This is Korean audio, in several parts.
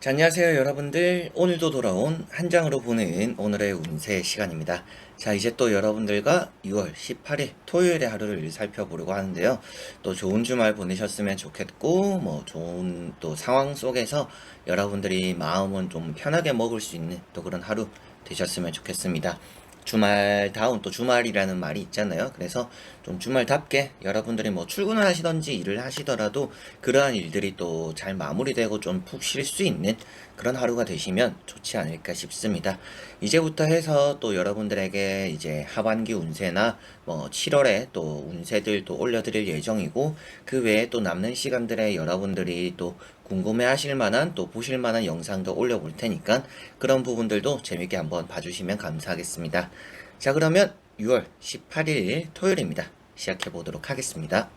자, 안녕하세요 여러분들. 오늘도 돌아온 한 장으로 보는 오늘의 운세 시간입니다. 자 이제 또 여러분들과 6월 18일 토요일의 하루를 살펴보려고 하는데요. 또 좋은 주말 보내셨으면 좋겠고 뭐 좋은 또 상황 속에서 여러분들이 마음은 좀 편하게 먹을 수 있는 또 그런 하루 되셨으면 좋겠습니다. 주말 다운 또 주말이라는 말이 있잖아요. 그래서 좀 주말답게 여러분들이 뭐 출근을 하시던지 일을 하시더라도 그러한 일들이 또 잘 마무리되고 좀 푹 쉴 수 있는 그런 하루가 되시면 좋지 않을까 싶습니다. 이제부터 해서 또 여러분들에게 이제 하반기 운세나 뭐 7월에 또 운세들 또 올려드릴 예정이고 그 외에 또 남는 시간들에 여러분들이 또 궁금해 하실 만한 또 보실 만한 영상도 올려볼 테니까 그런 부분들도 재밌게 한번 봐주시면 감사하겠습니다. 자, 그러면 6월 18일 토요일입니다. 시작해 보도록 하겠습니다.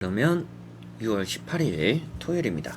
그러면 6월 18일 토요일입니다.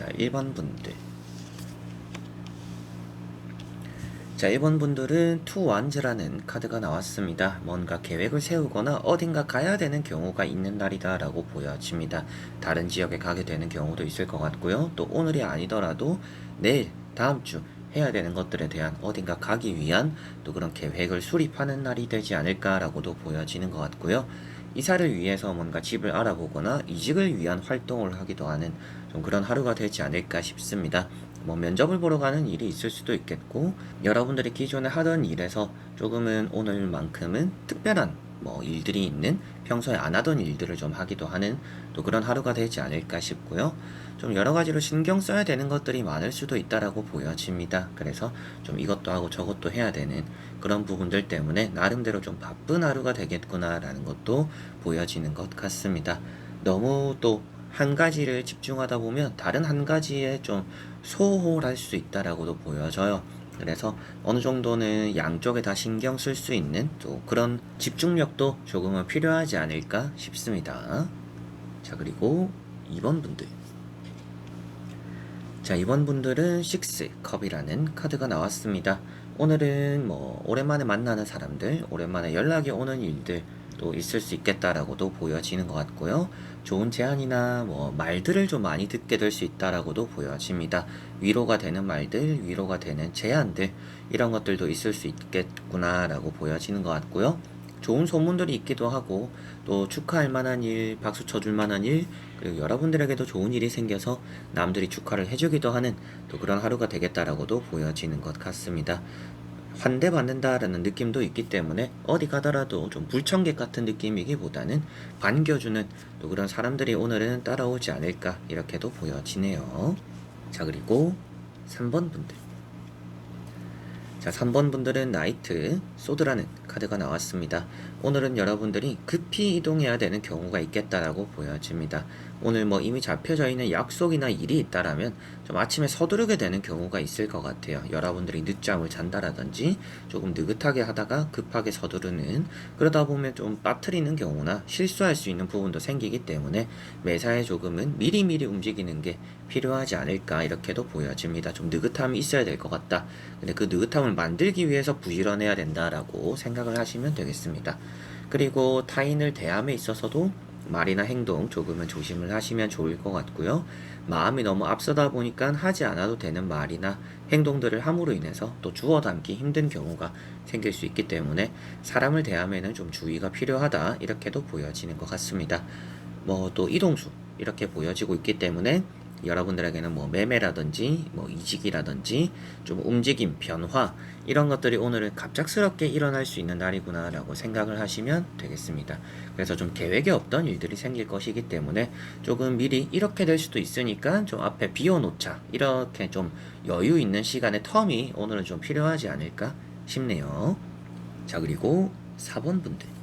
자, 1번 분들. 자, 1번 분들은 투 완즈라는 카드가 나왔습니다. 뭔가 계획을 세우거나 어딘가 가야 되는 경우가 있는 날이다 라고 보여집니다. 다른 지역에 가게 되는 경우도 있을 것 같고요. 또 오늘이 아니더라도 내일, 다음 주 해야 되는 것들에 대한 어딘가 가기 위한 또 그런 계획을 수립하는 날이 되지 않을까라고도 보여지는 것 같고요. 이사를 위해서 뭔가 집을 알아보거나 이직을 위한 활동을 하기도 하는 좀 그런 하루가 되지 않을까 싶습니다. 뭐 면접을 보러 가는 일이 있을 수도 있겠고 여러분들이 기존에 하던 일에서 조금은 오늘만큼은 특별한 뭐 일들이 있는 평소에 안 하던 일들을 좀 하기도 하는 또 그런 하루가 되지 않을까 싶고요. 좀 여러 가지로 신경 써야 되는 것들이 많을 수도 있다라고 보여집니다. 그래서 좀 이것도 하고 저것도 해야 되는 그런 부분들 때문에 나름대로 좀 바쁜 하루가 되겠구나라는 것도 보여지는 것 같습니다. 너무 또 한 가지를 집중하다 보면 다른 한 가지에 좀 소홀할 수 있다라고도 보여져요. 그래서 어느 정도는 양쪽에 다 신경 쓸 수 있는 또 그런 집중력도 조금은 필요하지 않을까 싶습니다. 자, 그리고 2번 분들. 자, 이번 분들은 6컵이라는 카드가 나왔습니다. 오늘은 뭐 오랜만에 만나는 사람들, 오랜만에 연락이 오는 일들 또 있을 수 있겠다라고도 보여지는 것 같고요. 좋은 제안이나 뭐 말들을 좀 많이 듣게 될 수 있다라고도 보여집니다. 위로가 되는 말들, 위로가 되는 제안들 이런 것들도 있을 수 있겠구나라고 보여지는 것 같고요. 좋은 소문들이 있기도 하고 또 축하할 만한 일, 박수 쳐줄 만한 일, 그리고 여러분들에게도 좋은 일이 생겨서 남들이 축하를 해주기도 하는 또 그런 하루가 되겠다라고도 보여지는 것 같습니다. 환대받는다라는 느낌도 있기 때문에 어디 가더라도 좀 불청객 같은 느낌이기보다는 반겨주는 또 그런 사람들이 오늘은 따라오지 않을까 이렇게도 보여지네요. 자 그리고 3번 분들 자, 3번 분들은 나이트 소드라는 카드가 나왔습니다. 오늘은 여러분들이 급히 이동해야 되는 경우가 있겠다라고 보여집니다. 오늘 뭐 이미 잡혀져 있는 약속이나 일이 있다라면 좀 아침에 서두르게 되는 경우가 있을 것 같아요. 여러분들이 늦잠을 잔다라든지 조금 느긋하게 하다가 급하게 서두르는 그러다 보면 좀 빠뜨리는 경우나 실수할 수 있는 부분도 생기기 때문에 매사에 조금은 미리미리 움직이는 게 필요하지 않을까 이렇게도 보여집니다. 좀 느긋함이 있어야 될 것 같다. 근데 그 느긋함을 만들기 위해서 부지런해야 된다라고 생각을 하시면 되겠습니다. 그리고 타인을 대함에 있어서도 말이나 행동 조금은 조심을 하시면 좋을 것 같고요. 마음이 너무 앞서다 보니까 하지 않아도 되는 말이나 행동들을 함으로 인해서 또 주워 담기 힘든 경우가 생길 수 있기 때문에 사람을 대함에는 좀 주의가 필요하다 이렇게도 보여지는 것 같습니다. 뭐 또 이동수 이렇게 보여지고 있기 때문에 여러분들에게는 뭐 매매라든지 뭐 이직이라든지 좀 움직임, 변화 이런 것들이 오늘은 갑작스럽게 일어날 수 있는 날이구나라고 생각을 하시면 되겠습니다. 그래서 좀 계획에 없던 일들이 생길 것이기 때문에 조금 미리 이렇게 될 수도 있으니까 좀 앞에 비워놓자 이렇게 좀 여유 있는 시간의 텀이 오늘은 좀 필요하지 않을까 싶네요. 자 그리고 4번 분들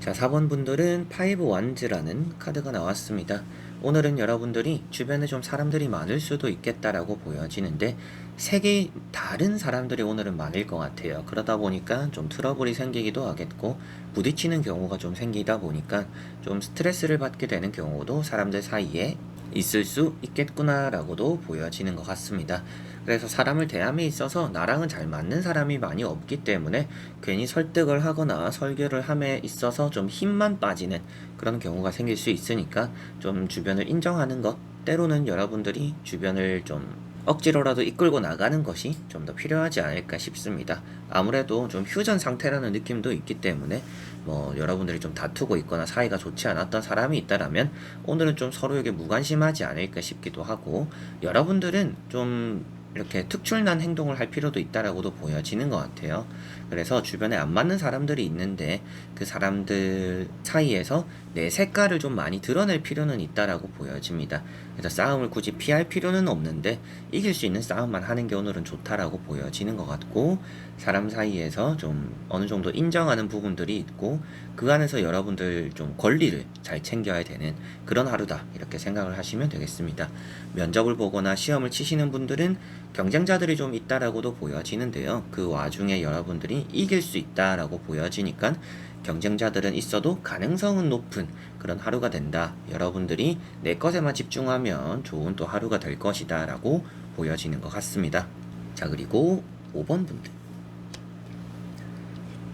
자, 4번 분들은 파이브 완즈라는 카드가 나왔습니다. 오늘은 여러분들이 주변에 좀 사람들이 많을 수도 있겠다라고 보여지는데 색이 다른 사람들이 오늘은 많을 것 같아요. 그러다 보니까 좀 트러블이 생기기도 하겠고 부딪히는 경우가 좀 생기다 보니까 좀 스트레스를 받게 되는 경우도 사람들 사이에 있을 수 있겠구나라고도 보여지는 것 같습니다. 그래서 사람을 대함에 있어서 나랑은 잘 맞는 사람이 많이 없기 때문에 괜히 설득을 하거나 설교를 함에 있어서 좀 힘만 빠지는 그런 경우가 생길 수 있으니까 좀 주변을 인정하는 것 때로는 여러분들이 주변을 좀 억지로라도 이끌고 나가는 것이 좀 더 필요하지 않을까 싶습니다. 아무래도 좀 휴전 상태라는 느낌도 있기 때문에 뭐 여러분들이 좀 다투고 있거나 사이가 좋지 않았던 사람이 있다라면 오늘은 좀 서로에게 무관심하지 않을까 싶기도 하고 여러분들은 좀 이렇게 특출난 행동을 할 필요도 있다라고도 보여지는 것 같아요. 그래서 주변에 안 맞는 사람들이 있는데 그 사람들 사이에서 내 색깔을 좀 많이 드러낼 필요는 있다라고 보여집니다. 그래서 싸움을 굳이 피할 필요는 없는데 이길 수 있는 싸움만 하는 게 오늘은 좋다라고 보여지는 것 같고 사람 사이에서 좀 어느 정도 인정하는 부분들이 있고 그 안에서 여러분들 좀 권리를 잘 챙겨야 되는 그런 하루다 이렇게 생각을 하시면 되겠습니다. 면접을 보거나 시험을 치시는 분들은 경쟁자들이 좀 있다라고도 보여지는데요. 그 와중에 여러분들이 이길 수 있다라고 보여지니까 경쟁자들은 있어도 가능성은 높은 그런 하루가 된다. 여러분들이 내 것에만 집중하면 좋은 또 하루가 될 것이다 라고 보여지는 것 같습니다. 자, 그리고 5번 분들.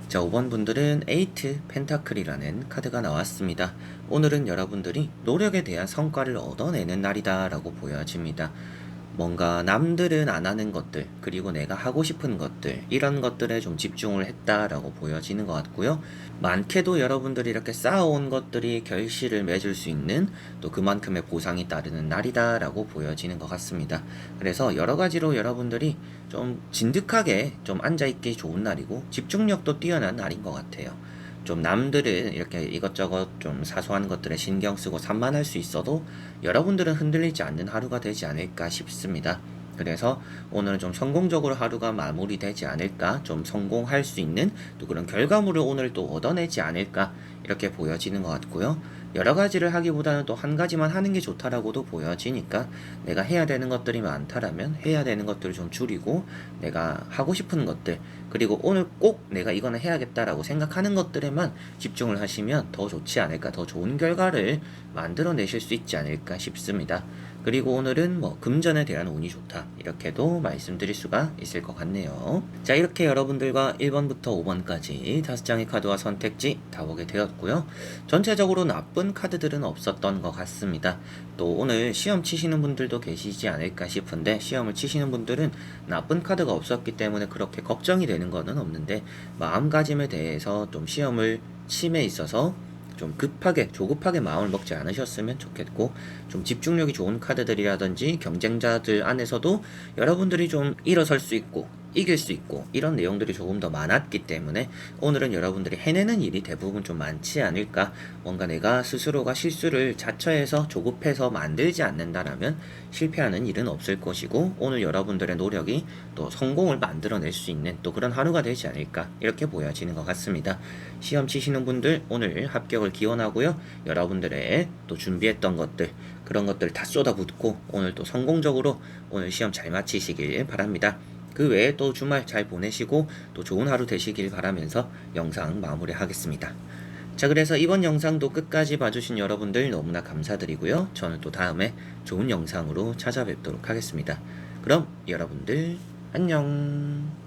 자, 5번 분들은 에이트 펜타클이라는 카드가 나왔습니다. 오늘은 여러분들이 노력에 대한 성과를 얻어내는 날이다 라고 보여집니다. 뭔가 남들은 안 하는 것들, 그리고 내가 하고 싶은 것들, 이런 것들에 좀 집중을 했다라고 보여지는 것 같고요. 많게도 여러분들이 이렇게 쌓아온 것들이 결실을 맺을 수 있는 또 그만큼의 보상이 따르는 날이다라고 보여지는 것 같습니다. 그래서 여러 가지로 여러분들이 좀 진득하게 좀 앉아있기 좋은 날이고 집중력도 뛰어난 날인 것 같아요. 좀 남들은 이렇게 이것저것 좀 사소한 것들에 신경 쓰고 산만할 수 있어도 여러분들은 흔들리지 않는 하루가 되지 않을까 싶습니다. 그래서 오늘은 좀 성공적으로 하루가 마무리되지 않을까, 좀 성공할 수 있는 또 그런 결과물을 오늘 또 얻어내지 않을까, 이렇게 보여지는 것 같고요. 여러 가지를 하기보다는 또 한 가지만 하는 게 좋다라고도 보여지니까 내가 해야 되는 것들이 많다라면 해야 되는 것들을 좀 줄이고 내가 하고 싶은 것들 그리고 오늘 꼭 내가 이거는 해야겠다라고 생각하는 것들에만 집중을 하시면 더 좋지 않을까 더 좋은 결과를 만들어내실 수 있지 않을까 싶습니다. 그리고 오늘은 뭐 금전에 대한 운이 좋다 이렇게도 말씀드릴 수가 있을 것 같네요. 자 이렇게 여러분들과 1번부터 5번까지 다섯 장의 카드와 선택지 다 보게 되었고요. 전체적으로 나쁜 카드들은 없었던 것 같습니다. 또 오늘 시험 치시는 분들도 계시지 않을까 싶은데 시험을 치시는 분들은 나쁜 카드가 없었기 때문에 그렇게 걱정이 되는 거는 없는데 마음가짐에 대해서 좀 시험을 침에 있어서 좀 급하게 조급하게 마음을 먹지 않으셨으면 좋겠고 좀 집중력이 좋은 카드들이라든지 경쟁자들 안에서도 여러분들이 좀 일어설 수 있고 이길 수 있고 이런 내용들이 조금 더 많았기 때문에 오늘은 여러분들이 해내는 일이 대부분 좀 많지 않을까? 뭔가 내가 스스로가 실수를 자처해서 조급해서 만들지 않는다라면 실패하는 일은 없을 것이고 오늘 여러분들의 노력이 또 성공을 만들어낼 수 있는 또 그런 하루가 되지 않을까? 이렇게 보여지는 것 같습니다. 시험 치시는 분들 오늘 합격을 기원하고요. 여러분들의 또 준비했던 것들 그런 것들 다 쏟아붓고 오늘 또 성공적으로 오늘 시험 잘 마치시길 바랍니다. 그 외에 또 주말 잘 보내시고 또 좋은 하루 되시길 바라면서 영상 마무리하겠습니다. 자, 그래서 이번 영상도 끝까지 봐주신 여러분들 너무나 감사드리고요. 저는 또 다음에 좋은 영상으로 찾아뵙도록 하겠습니다. 그럼 여러분들 안녕.